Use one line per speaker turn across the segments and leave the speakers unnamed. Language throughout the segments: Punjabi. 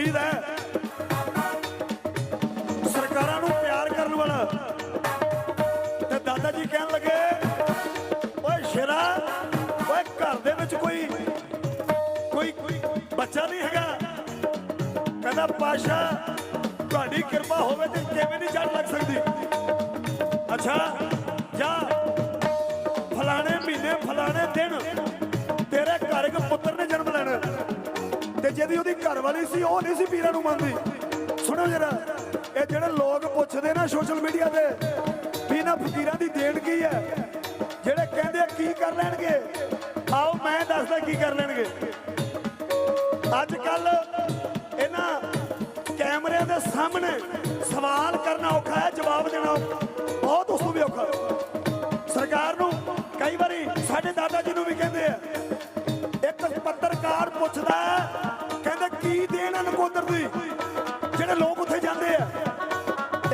ਉਮੀਦ ਹੈ। ਸਰਕਾਰਾਂ ਨੂੰ ਪਿਆਰ ਕਰਨ ਵਾਲਾ। ਤੇ ਦਾਦਾ ਜੀ ਕਹਿਣ ਲੱਗੇ, ਓਏ ਸ਼ੇਰਾ, ਓਏ ਘਰ ਦੇ ਵਿੱਚ ਕੋਈ ਕੋਈ ਬੱਚਾ ਨਹੀਂ ਹੈਗਾ। ਕਹਿੰਦਾ ਪਾਸ਼ਾ ਤੁਹਾਡੀ ਕਿਰਪਾ ਹੋਵੇ ਤੇ ਕਿਵੇਂ ਨਹੀਂ ਜੜ ਲੱਗ ਸਕਦੀ? ਅੱਛਾ, ਜਾ, ਫਲਾਣੇ ਮਹੀਨੇ, ਫਲਾਣੇ ਦਿਨ ਤੇਰੇ ਘਰ ਇੱਕ ਜਿਹਦੀ ਉਹਦੀ ਘਰ ਵਾਲੀ ਸੀ, ਉਹ ਨਹੀਂ ਸੀ ਪੀਰਾਂ ਨੂੰ ਮੰਨਦੀ। ਸੁਣੋ ਜਰਾ, ਇਹ ਜਿਹੜੇ ਲੋਕ ਪੁੱਛਦੇ ਨਾ ਸੋਸ਼ਲ ਮੀਡੀਆ ਤੇ, ਵੀ ਇਹਨਾਂ ਫਕੀਰਾਂ ਦੀ ਦੇਣ ਕੀ ਹੈ? ਜਿਹੜੇ ਕਹਿੰਦੇ ਕੀ ਕਰ ਲੈਣਗੇ? ਆਓ, ਮੈਂ ਦੱਸਦਾ ਕੀ ਕਰ ਲੈਣਗੇ। ਅੱਜ ਕੱਲ ਇਹਨਾਂ ਕੈਮਰਿਆਂ ਦੇ ਸਾਹਮਣੇ ਸਵਾਲ ਕਰਨਾ ਔਖਾ ਹੈ, ਜਵਾਬ ਦੇਣਾ ਬਹੁਤ ਉਸ ਤੋਂ ਵੀ ਔਖਾ। ਸਰਕਾਰ ਨੂੰ ਕਈ ਵਾਰੀ ਸਾਡੇ ਦਾਦਾ ਜੀ ਨੂੰ ਵੀ ਕਹਿੰਦੇ ਆ, ਇੱਕ ਪੱਤਰਕਾਰ ਪੁੱਛਦਾ ਕੀ ਦੇਣ ਹੈ ਨਕੋਦਰ ਦੀ? ਜਿਹੜੇ ਲੋਕ ਉੱਥੇ ਜਾਂਦੇ ਆ।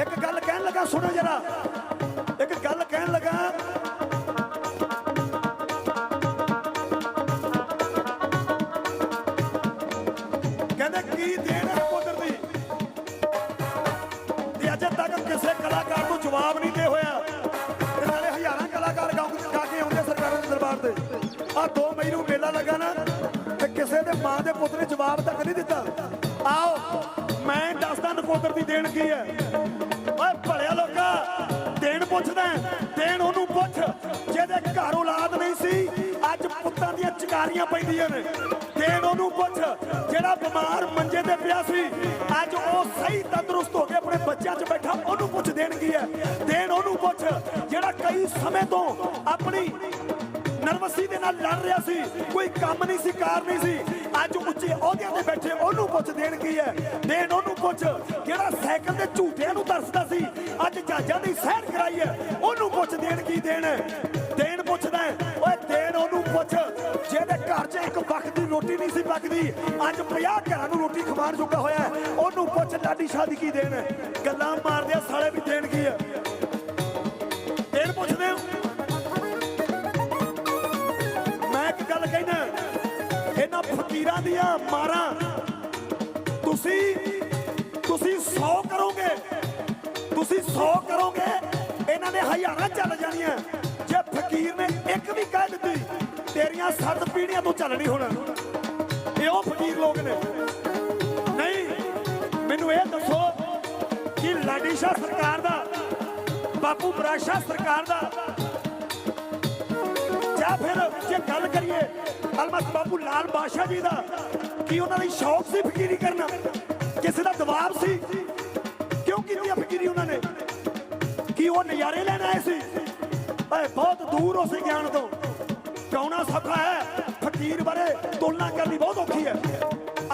ਇੱਕ ਗੱਲ ਕਹਿਣ ਲੱਗਾ, ਸੁਣੋ ਜਰਾ। ਇੱਕ ਗੱਲ ਕਹਿਣ ਲੱਗਾ। ਕਹਿੰਦੇ, ਕੀ ਦੇਣ ਹੈ ਨਕੋਦਰ ਦੀ? ਤੇ ਅਜੇ ਤੱਕ ਕਿਸੇ ਕਲਾਕਾਰ ਨੂੰ ਜਵਾਬ ਨਹੀਂ ਦੇ ਹੋਇਆ। ਤੇ ਨਾਲੇ ਹਜ਼ਾਰਾਂ ਕਲਾਕਾਰ ਗਾਉਂ- ਗਾ ਕੇ ਆਉਂਦੇ ਸਰਕਾਰਾਂ ਦੇ ਦਰਬਾਰ ਤੇ। ਆ 2 ਮਈ ਨੂੰ ਮੇਲਾ ਲੱਗਾ ਨਾ। ਨਹੀਂ ਦਿੱਤਾ। ਆਓ, ਮੈਂ ਦੱਸਦਾ ਨਕੋਦਰ ਦੀ ਦੇਣ ਕੀ ਹੈ। ਓਏ ਭਲਿਆ ਲੋਕਾ, ਦੇਣ ਪੁੱਛਦਾ ਦੇਣ ਉਹਨੂੰ ਪੁੱਛ। ਜਿਹਦੇ ਘਰ ਔਲਾਦ ਨਹੀਂ ਸੀ, ਅੱਜ ਪੁੱਤਾਂ ਦੀਆਂ ਚਕਾਰੀਆਂ ਪੈਂਦੀਆਂ ਨੇ। ਦੇਣ ਉਹਨੂੰ ਪੁੱਛ, ਜਿਹੜਾ ਬਿਮਾਰ ਮੰਜੇ ਤੇ ਪਿਆ ਸੀ, ਅੱਜ ਉਹ ਸਹੀ ਤੰਦਰੁਸਤ ਹੋ ਕੇ ਆਪਣੇ ਬੱਚਿਆਂ 'ਚ ਬੈਠਾ, ਉਹਨੂੰ ਪੁੱਛ ਦੇਣ ਕੀ ਹੈ। ਦੇਣ ਉਹਨੂੰ ਪੁੱਛ, ਜਿਹੜਾ ਕਈ ਸਮੇਂ ਤੋਂ ਆਪਣੀ ਨਰਵਸੀ ਦੇ ਨਾਲ ਲੜ ਰਿਹਾ ਸੀ। ਕੋਈ ਕੰਮ ਨਹੀਂ ਸੀ, ਕਾਰ ਨਹੀਂ ਸੀ। ਅੱਜ ਉੱਚੇ ਅਹੁਦਿਆਂ ਤੇ ਬੈਠੇ ਉਹਨੂੰ ਪੁੱਛ ਦੇਣ ਕੀ ਹੈ? ਦੇਣ ਉਹਨੂੰ ਪੁੱਛ ਜਿਹੜਾ ਸਾਈਕਲ ਦੇ ਝੂਟਿਆਂ ਨੂੰ ਤਰਸਦਾ ਸੀ, ਅੱਜ ਜਹਾਜ਼ਾਂ ਦੀ ਸੈਰ ਕਰਾਈ ਹੈ, ਉਹਨੂੰ ਪੁੱਛ ਦੇਣ ਕੀ ਦੇਣ? ਦੇਣ ਪੁੱਛਦਾ ਓਏ ਦੇਣ ਉਹਨੂੰ ਪੁੱਛ ਜਿਹਦੇ ਘਰ 'ਚ ਇੱਕ ਵਕਤ ਦੀ ਰੋਟੀ ਨਹੀਂ ਸੀ ਪੱਕਦੀ, ਅੱਜ 50 ਘਰਾਂ ਨੂੰ ਰੋਟੀ ਖਵਾਉਣ ਜੋਗਾ ਹੋਇਆ ਉਹਨੂੰ ਪੁੱਛ ਲਾਡੀ ਸ਼ਾਦੀ ਕੀ ਦੇਣ ਗੱਲਾਂ ਮਾਰਦੇ ਆ ਸਾਲੇ ਵੀ ਦੇਣ ਕੀ ਹੈ? ਦੇਣ ਪੁੱਛਦੇ ਹੋ? ਗੱਲ ਕਹਿਣਾ ਇਹਨਾਂ ਫਕੀਰਾਂ ਦੀਆਂ ਮਾਰਾਂ। ਤੁਸੀਂ ਤੁਸੀਂ 100 ਕਰੋਗੇ। ਤੁਸੀਂ 100 ਕਰੋਗੇ। ਇਹਨਾਂ ਨੇ ਹਜ਼ਾਰਾਂ ਚੱਲ ਜਾਣੀਆਂ। ਜੇ ਫਕੀਰ ਨੇ ਇੱਕ ਵੀ ਕਹਿ ਦਿੱਤੀ, ਤੇਰੀਆਂ ਸੱਤ ਪੀੜੀਆਂ ਤੋਂ ਚੱਲਣੀ ਨਹੀਂ ਹੋਣਾ। ਇਹ ਉਹ ਫਕੀਰ ਲੋਕ ਨੇ। ਨਹੀਂ, ਮੈਨੂੰ ਇਹ ਦੱਸੋ ਕਿ ਲਾਡੀ ਸ਼ਾਹ ਸਰਕਾਰ ਦਾ, ਬਾਪੂ ਬਰਾਸ਼ਾ ਸਰਕਾਰ ਦਾ ਜਾਂ ਫਿਰ ਜੇ ਗੱਲ ਕਰੀਏ ਅਲਮਤ ਬਾਬੂ ਲਾਲ ਬਾਦਸ਼ਾਹ ਜੀ ਦਾ, ਕੀ ਉਹਨਾਂ ਦੀ ਸ਼ੌਕ ਸੀ ਫਕੀਰੀ ਕਰਨਾ? ਕਿਸੇ ਦਾ ਦਬਾਅ ਸੀ? ਕਿਉਂ ਕੀਤੀ ਫਕੀਰੀ ਉਹਨਾਂ ਨੇ? ਕੀ ਉਹ ਨਜ਼ਾਰੇ ਲੈਣ ਆਏ ਸੀ? ਓਏ, ਬਹੁਤ ਦੂਰ ਹੋ ਸੀ ਗਿਆਨ ਤੋਂ। ਕੌਣਾ ਸੌਖਾ ਹੈ, ਫਕੀਰ ਬਾਰੇ ਤੁਲਨਾ ਕਰਨੀ ਬਹੁਤ ਔਖੀ ਹੈ।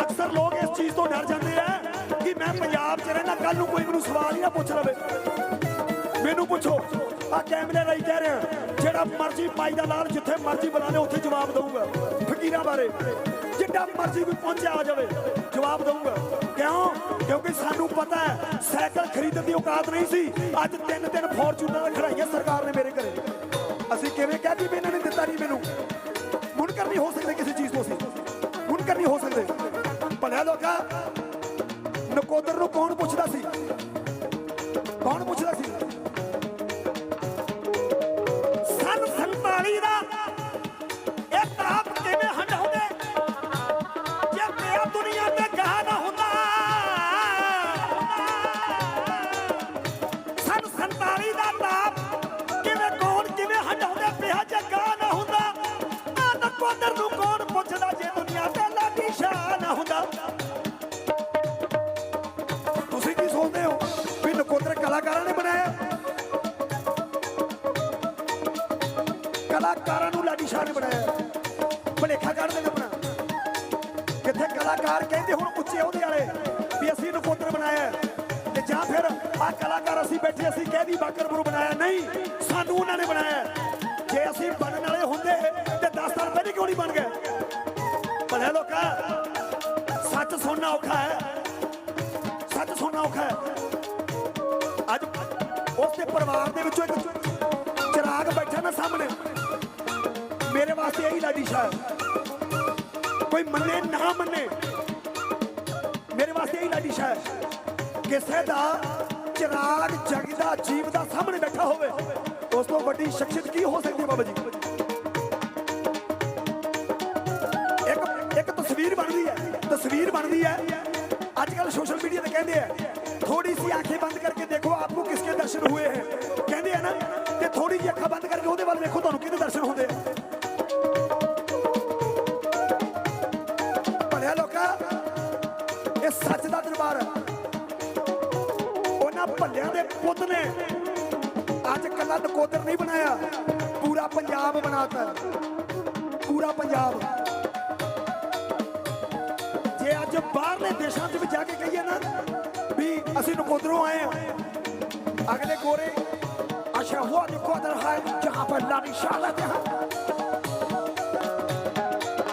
ਅਕਸਰ ਲੋਕ ਇਸ ਚੀਜ਼ ਤੋਂ ਡਰ ਜਾਂਦੇ ਆ ਕਿ ਮੈਂ ਪੰਜਾਬ 'ਚ ਰਹਿਣਾ ਕੱਲ ਨੂੰ ਕੋਈ ਮੈਨੂੰ ਸਵਾਲ ਹੀ ਨਾ ਪੁੱਛ ਲਵੇ। ਮੈਨੂੰ ਪੁੱਛੋ ਆ ਕੈਮਰੇ ਲਈ ਕਹਿ ਰਿਹਾ ਜਿਹੜਾ ਮਰਜ਼ੀ ਪਾਈ ਦਾ ਲਾਲ ਜਿੱਥੇ ਮਰਜ਼ੀ ਬੁਲਾ ਉੱਥੇ ਜਵਾਬ ਦਊਗਾ। ਫਕੀਰਾਂ ਬਾਰੇ। ਜਿੱਡਾ ਮਰਜ਼ੀ ਕੋਈ ਪਹੁੰਚਿਆ ਆ ਜਾਵੇ, ਜਵਾਬ ਦਊਗਾ। ਕਿਉਂ? ਕਿਉਂਕਿ ਸਾਨੂੰ ਪਤਾ ਹੈ, ਸਾਈਕਲ ਖਰੀਦਣ ਦੀ ਔਕਾਤ ਨਹੀਂ ਸੀ। ਅੱਜ ਤਿੰਨ ਤਿੰਨ ਫੋਰਚੂਨਰ ਖੜਾਈਆਂ ਸਰਕਾਰ ਨੇ ਮੇਰੇ ਘਰੇ। ਅਸੀਂ ਕਿਵੇਂ ਕਹਿ ਵੀ ਇਹਨਾਂ ਨੇ ਦਿੱਤਾ ਨਹੀਂ ਮੈਨੂੰ? ਮੁਨਕਰ ਨਹੀਂ ਹੋ ਸਕਦੇ ਕਿਸੇ ਚੀਜ਼ ਤੋਂ ਅਸੀਂ। ਮੁਨਕਰ ਨਹੀਂ ਹੋ ਸਕਦੇ। ਭਲਿਆ ਲੋਕਾ, ਨਕੋਦਰ ਨੂੰ ਕੌਣ ਪੁੱਛਦਾ ਸੀ? ਕੌਣ ਪੁੱਛਦਾ ਸੀ? ਕਲਾਕਾਰਾਂ ਨੂੰ ਲਾਡੀ ਸ਼ਾਹ ਨੇ ਬਣਾਇਆ। ਭਲੇਖਾ ਕੱਢਦੇ ਨੇ ਆਪਣਾ। ਕਿੱਥੇ ਕਲਾਕਾਰ ਕਹਿੰਦੇ ਹੁਣ ਉੱਚੇ ਅਹੁਦੇ ਵਾਲੇ ਵੀ ਅਸੀਂ ਨਕੋਦਰ ਬਣਾਇਆ। ਤੇ ਜਾਂ ਫਿਰ ਆ ਕਲਾਕਾਰ ਅਸੀਂ ਬੈਠੇ ਅਸੀਂ ਕਹਿਦੀ ਬਾਕਰਪੁਰ ਬਣਾਇਆ। ਨਹੀਂ, ਸਾਨੂੰ ਉਹਨਾਂ ਨੇ ਬਣਾਇਆ। ਜੇ ਅਸੀਂ ਬਣਨ ਵਾਲੇ ਹੁੰਦੇ, ਤੇ 10 ਸਾਲ ਪਹਿਲੇ ਕਿਉਂ ਨਹੀਂ ਬਣ ਗਏ? ਭਲੇ ਲੋਕਾਂ, ਸੱਚ ਸੁਣਨਾ ਔਖਾ ਹੈ। ਸੱਚ ਸੁਣਨਾ ਔਖਾ ਹੈ। ਅੱਜ ਉਸ ਦੇ ਪਰਿਵਾਰ ਦੇ ਵਿੱਚੋਂ ਇੱਕ ਵਾਸਤੇ ਇਹੀ ਲਾਡੀ ਸ਼ਾਹ। ਕੋਈ ਮੰਨੇ ਨਾ ਮੰਨੇ, ਮੇਰੇ ਵਾਸਤੇ ਇਹੀ ਲਾਡੀ ਸ਼ਾਹ। ਕਿਸੇ ਦਾ ਚਿਰਾਗ ਜਗਦਾ ਜੀਵ ਦਾ ਸਾਹਮਣੇ ਬੈਠਾ ਹੋਵੇ, ਉਸ ਤੋਂ ਵੱਡੀ ਸ਼ਖਸੀਅਤ ਕੀ ਹੋ ਸਕਦੀ ਬਾਬਾ ਜੀ? ਇੱਕ ਇੱਕ ਤਸਵੀਰ ਬਣਦੀ ਹੈ, ਤਸਵੀਰ ਬਣਦੀ ਹੈ। ਅੱਜ ਕੱਲ ਸੋਸ਼ਲ ਮੀਡੀਆ ਤੇ ਕਹਿੰਦੇ ਆ ਥੋੜੀ ਸੀ ਅੱਖਾਂ ਬੰਦ ਕਰਕੇ ਦੇਖੋ ਆਪਕੋ ਕਿਸਕੇ ਦਰਸ਼ਨ ਹੋਏ ਹੈ। ਕਹਿੰਦੇ ਆ ਨਾ, ਤੇ ਥੋੜੀ ਜਿਹੀ ਅੱਖਾਂ ਬੰਦ ਕਰਕੇ ਉਹਦੇ ਵੱਲ ਵੇਖੋ, ਤੁਹਾਨੂੰ ਕਿਹਦੇ ਦਰਸ਼ਨ ਹੁੰਦੇ ਕੱਲਾ ਨਕੋਦਰ ਨਹੀਂ ਬਣਾਇਆ। ਪੂਰਾ ਪੰਜਾਬ ਬਣਾਤਾ। ਪੂਰਾ ਪੰਜਾਬ। ਜੇ ਅੱਜ ਬਾਹਰਲੇ ਦੇਸ਼ਾਂ 'ਚ ਵੀ ਜਾ ਕੇ ਕਹੀਏ ਨਾ ਵੀ ਅਸੀਂ ਨਕੋਦਰੋਂ ਆਏ ਆ ਅਗਲੇ ਗੋਰੇ, ਅੱਛਾ, ਹੁਆ ਨਕੋਦਰ ਹੈ ਜਹਾਂ ਪਰ ਲਾ ਨਿਸ਼ਾਨਾ ਤੇ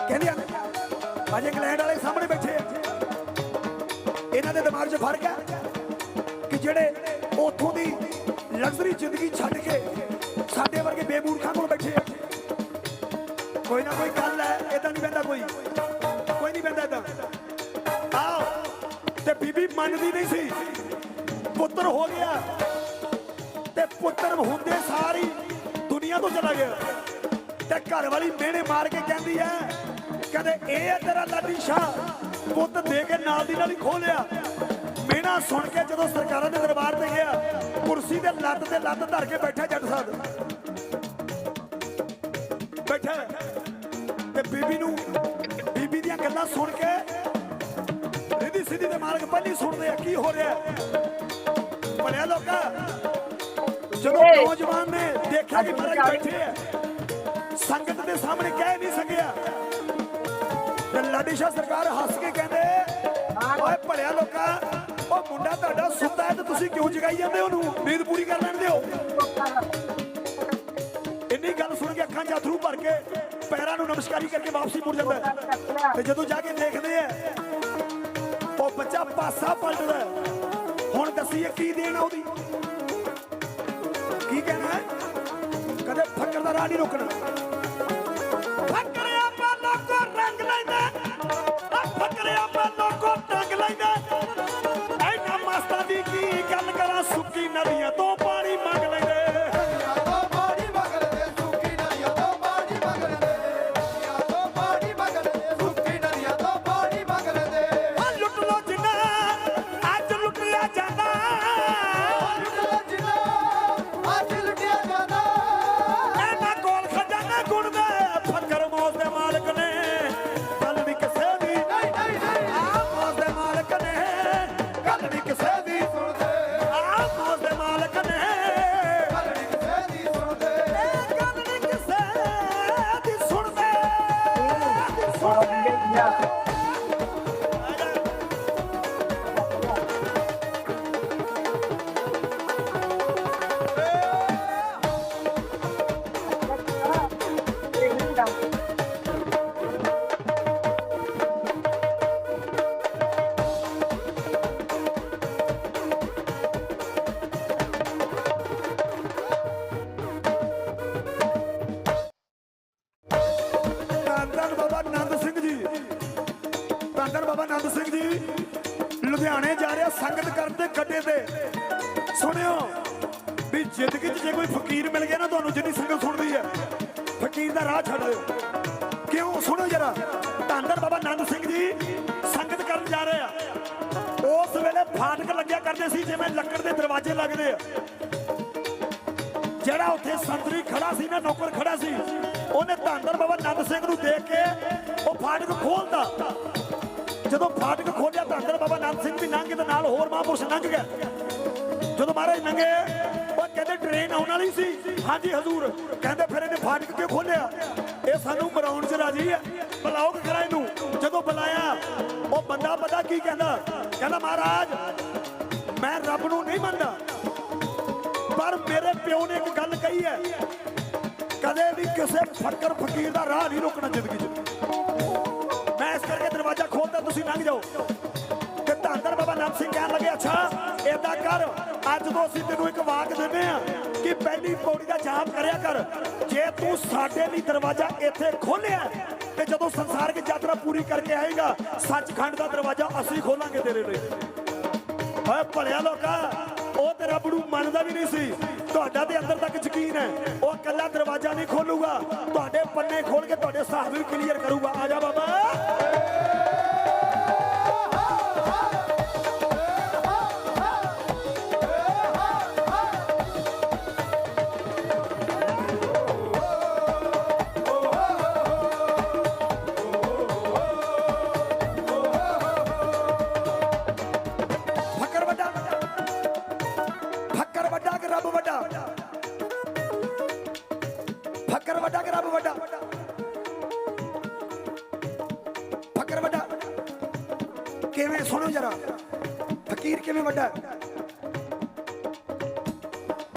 ਕਹਿੰਦੇ ਅੱਜ ਇੰਗਲੈਂਡ ਵਾਲੇ ਸਾਹਮਣੇ ਬੈਠੇ ਆ। ਇਹਨਾਂ ਦੇ ਦਿਮਾਗ 'ਚ ਫ਼ਰਕ ਹੈ ਕਿ ਜਿਹੜੇ ਉੱਥੋਂ ਦੀ ਲਗਜ਼ਰੀ ਜ਼ਿੰਦਗੀ ਛੱਡ ਕੇ ਸਾਡੇ ਵਰਗੇ ਬੇਮੂਰਖਾਂ ਕੋਲ ਬੈਠੇ ਆ। ਕੋਈ ਨਾ ਕੋਈ ਗੱਲ ਹੈ ਇਦਾਂ ਨਹੀਂ ਬੰਦਾ ਕੋਈ। ਕੋਈ ਨਹੀਂ ਬੰਦਾ ਇਦਾਂ ਆਓ, ਤੇ ਬੀਬੀ ਮੰਨਦੀ ਨਹੀਂ ਸੀ। ਪੁੱਤਰ ਹੋ ਗਿਆ। ਤੇ ਪੁੱਤਰ ਹੁੰਦੇ ਸਾਰੀ ਦੁਨੀਆ ਤੋਂ ਚਲਾ ਗਿਆ। ਤੇ ਘਰ ਵਾਲੀ ਮਿਹਣੇ ਮਾਰ ਕੇ ਕਹਿੰਦੀ ਐ ਕਹਿੰਦੇ, ਇਹ ਤੇਰਾ ਲਾਡੀ ਸ਼ਾਹ। ਪੁੱਤ ਦੇ ਕੇ ਨਾਲ ਦੀ ਨਾਲ ਹੀ ਖੋਹ ਲਿਆ। ਮਿਹਣਾ ਸੁਣ ਕੇ ਜਦੋਂ ਸਰਕਾਰਾਂ ਦੇ ਦਰਬਾਰ ਤੇ ਗਿਆ ਕੁਰਸੀ ਦੇ ਲੱਤ ਤੇ ਲੱਤ ਧਰ ਕੇ ਬੈਠਾ ਜੱਟ ਸਾਹਿਬ। ਬੈਠਾ ਤੇ ਬੀਬੀ ਨੂੰ ਬੀਬੀ ਦੀਆਂ ਗੱਲਾਂ ਸੁਣ ਕੇ ਰਿਧੀ ਸਿੱਧੀ ਦੇ ਮਾਲਕ ਪਹਿਲੀ ਸੁਣਦੇ ਆ ਕੀ ਹੋ ਰਿਹਾ? ਭਲਿਆ ਲੋਕਾ ਜਦੋਂ। ਨੌਜਵਾਨ ਨੇ ਦੇਖਿਆ ਕਿ ਮਹਾਰਾਜ ਬੈਠੇ ਆ ਸੰਗਤ ਦੇ ਸਾਹਮਣੇ ਕਹਿ ਨਹੀਂ ਸਕਿਆ। ਤੇ ਲਾਡੀ ਸ਼ਾਹ ਸਰਕਾਰ ਹੱਸ ਕੇ ਕਹਿੰਦੇ ਓਏ ਭਲਿਆ ਲੋਕਾ ਉਹ ਮੁੰਡਾ ਤੁਹਾਡਾ ਸੁੱਤਾ ਹੈ ਤੇ ਤੁਸੀਂ ਕਿਉਂ ਜਗਾਈ ਜਾਂਦੇ ਉਹਨੂੰ? ਨੀਂਦ ਪੂਰੀ ਕਰ ਲੈਣ ਦਿਓ। ਇੰਨੀ ਗੱਲ ਸੁਣ ਕੇ ਅੱਖਾਂ 'ਚ ਅਥਰੂ ਭਰ ਕੇ ਪੈਰਾਂ ਨੂੰ ਨਮਸਕਾਰੀ ਕਰਕੇ ਵਾਪਸੀ ਮੁੜ ਜਾਂਦਾ ਤੇ ਜਦੋਂ ਜਾ ਕੇ ਦੇਖਦੇ ਆ ਉਹ ਬੱਚਾ ਪਾਸਾ ਪਲਟਦਾ ਹੁਣ ਦੱਸੀਏ ਕੀ ਦੇਣਾ ਉਹਦੀ? ਕੀ ਕਹਿਣਾ ਹੈ? ਕਦੇ ਫੱਕਰ ਦਾ ਰਾਹ ਨਹੀਂ ਰੋਕਣਾ।
ਸੁਣਦੇ
ਦੇ ਗੱਡੇ ਤੇ। ਸੁਣਿਓ, ਵੀ ਜ਼ਿੰਦਗੀ 'ਚ ਜੇ ਕੋਈ ਫਕੀਰ ਮਿਲ ਗਿਆ ਨਾ, ਤੁਹਾਨੂੰ ਜਿੰਨੀ ਸੰਗਤ ਸੁਣਦੀ ਹੈ, ਫਕੀਰ ਦਾ ਰਾਹ ਛੱਡ ਦਿਓ। ਕਿਉਂ? ਸੁਣੋ ਜਰਾ। ਧੰਨ ਬਾਬਾ ਨੰਦ ਸਿੰਘ ਜੀ ਸੰਗਤ ਕਰਨ ਜਾ ਰਹੇ ਆ। ਉਸ ਵੇਲੇ ਫਾਟਕ ਲੱਗਿਆ ਕਰਦੇ ਸੀ, ਜਿਵੇਂ ਲੱਕੜ ਦੇ ਦਰਵਾਜ਼ੇ ਲੱਗਦੇ ਆ। ਜਿਹੜਾ ਉੱਥੇ ਸੰਤਰੀ ਖੜਾ ਸੀ ਨਾ, ਨੌਕਰ ਖੜਾ ਸੀ, ਉਹਨੇ ਧੰਦਰ ਬਾਬਾ ਨੰਦ ਸਿੰਘ ਨੂੰ ਦੇਖ ਕੇ ਉਹ ਫਾਟਕ ਖੋਲਦਾ ਜਦੋਂ ਫਾਟਕ ਖੋਲਿਆ ਅੰਦਰ ਬਾਬਾ ਨੰਦ ਸਿੰਘ ਵੀ ਲੰਘ ਤੇ ਨਾਲ ਹੋਰ ਮਹਾਂਪੁਰਸ਼ ਲੰਘ ਗਿਆ ਜਦੋਂ ਮਹਾਰਾਜ ਲੰਘੇ ਉਹ ਕਹਿੰਦੇ ਟ੍ਰੇਨ ਆਉਣ ਵਾਲੀ ਸੀ। ਹਾਂਜੀ ਹਜ਼ੂਰ, ਕਹਿੰਦੇ ਫਿਰ ਇਹਨੇ ਫਾਟਕ ਕਿਉਂ ਖੋਲਿਆ? ਇਹ ਸਾਨੂੰ ਮਰਾਉਣ 'ਚ ਰਾਜੀ ਹੈ। ਬੁਲਾਓ ਕਿ ਕਰਾਂ ਇਹਨੂੰ? ਜਦੋਂ ਬੁਲਾਇਆ, ਉਹ ਬੰਦਾ ਪਤਾ ਕੀ ਕਹਿੰਦਾ? ਕਹਿੰਦਾ, ਮਹਾਰਾਜ, ਮੈਂ ਰੱਬ ਨੂੰ ਨਹੀਂ ਮੰਨਦਾ। ਪਰ ਮੇਰੇ ਪਿਓ ਨੇ ਇੱਕ ਗੱਲ ਕਹੀ ਹੈ। ਕਦੇ ਵੀ ਕਿਸੇ ਫੱਕਰ ਫਕੀਰ ਦਾ ਰਾਹ ਨਹੀਂ ਰੋਕਣਾ ਜ਼ਿੰਦਗੀ 'ਚ। ਤੁਸੀਂ ਲੰਘ ਜਾਓ। ਤੇ ਧੰਦਰ ਬਾਬਾ ਨਾਮ ਸਿੰਘ ਕਹਿਣ ਲੱਗੇ, ਅੱਛਾ, ਏਦਾਂ ਕਰ, ਅੱਜ ਤੋਂ ਅਸੀਂ ਤੈਨੂੰ ਇੱਕ ਵਾਕ ਦਿੰਦੇ ਆ ਕਿ ਪਹਿਲੀ ਪੌੜੀ ਦਾ ਜਾਪ ਕਰਿਆ ਕਰ। ਜੇ ਤੂੰ ਸਾਡੇ ਲਈ ਦਰਵਾਜ਼ਾ ਇੱਥੇ ਖੋਲਿਆ ਤੇ ਜਦੋਂ ਸੰਸਾਰਿਕ ਯਾਤਰਾ ਪੂਰੀ ਕਰਕੇ ਆਏਗਾ, ਸੱਚਖੰਡ ਦਾ ਦਰਵਾਜ਼ਾ ਅਸੀਂ ਖੋਲਾਂਗੇ ਤੇਰੇ ਲਈ। ਓਏ ਭਲਿਆ ਲੋਕਾ, ਉਹ ਤੇਰਾ ਨੂੰ ਮੰਨਦਾ ਵੀ ਨਹੀਂ ਸੀ। ਤੁਹਾਡਾ ਤੇ ਅੰਦਰ ਤੱਕ ਯਕੀਨ ਹੈ, ਉਹ ਕੱਲਾ ਦਰਵਾਜ਼ਾ ਨਹੀਂ ਖੋਲੂਗਾ। ਤੁਹਾਡੇ ਪੰਨੇ ਖੋਲ ਕੇ ਤੁਹਾਡੇ ਹਿਸਾਬ ਵੀ ਕਲੀਅਰ ਕਰੂਗਾ। ਆ ਜਾ ਬਾਬਾ। ਜਰਾ। ਫਕੀਰ ਕਿਵੇਂ ਵੱਡਾ?